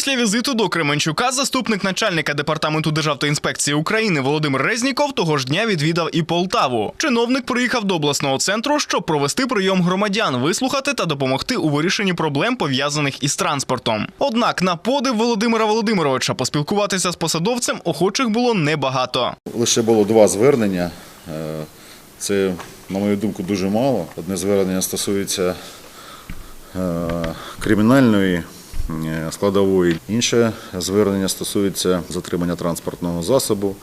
Після візиту до Кременчука заступник начальника департаменту Державної інспекції України Володимир Резніков того ж дня відвідав і Полтаву. Чиновник приїхав до обласного центру, щоб провести прийом громадян, вислухати та допомогти у вирішенні проблем пов'язаних із транспортом. Однак на подив Володимира Володимировича поспілкуватися з посадовцем охочих було небагато. Лише було два звернення. Е, Це, на мою думку, дуже мало. Одне звернення стосується е, кримінальної складової, інше звернення стосується затримання транспортного засобу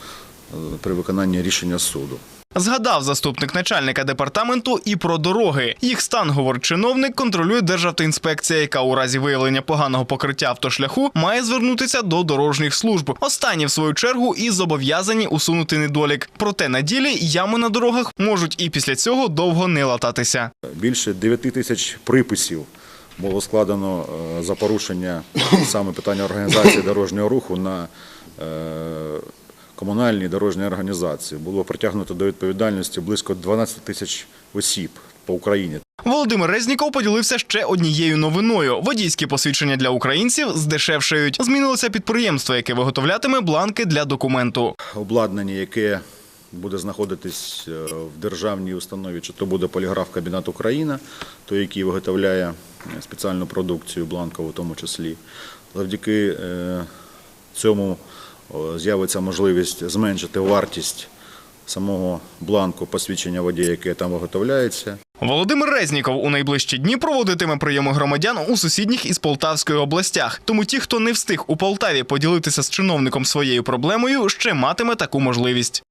е, при виконанні рішення суду. Згадав заступник начальника департаменту і про дороги. Їх стан, говорить чиновник, контролює Державтоінспекція, яка у разі виявлення поганого покриття автошляху має звернутися до дорожніх служб. Останні, в свою чергу, і зобов'язані усунути недолік. Проте на ділі ями на дорогах можуть і після цього довго не лататися. Більше 9 тисяч приписів було складено е, за порушення саме питання організації дорожнього руху на е, комунальні дорожні організації. Було притягнуто до відповідальності близько 12 тисяч осіб по Україні. Володимир Резніков поділився ще однією новиною: водійські посвідчення для українців здешевшають. Змінилося підприємство, яке виготовлятиме бланки для документу. Обладнання, яке буде знаходитись е, в державній установі, чи то буде поліграф Кабінет Україна, той, який виготовляє е, спеціальну продукцію, бланкову в тому числі. Завдяки е, цьому з'явиться можливість зменшити вартість самого бланку посвідчення водія, яке там виготовляється. Володимир Резніков у найближчі дні проводитиме прийоми громадян у сусідніх із Полтавської областях. Тому ті, хто не встиг у Полтаві поділитися з чиновником своєю проблемою, ще матиме таку можливість.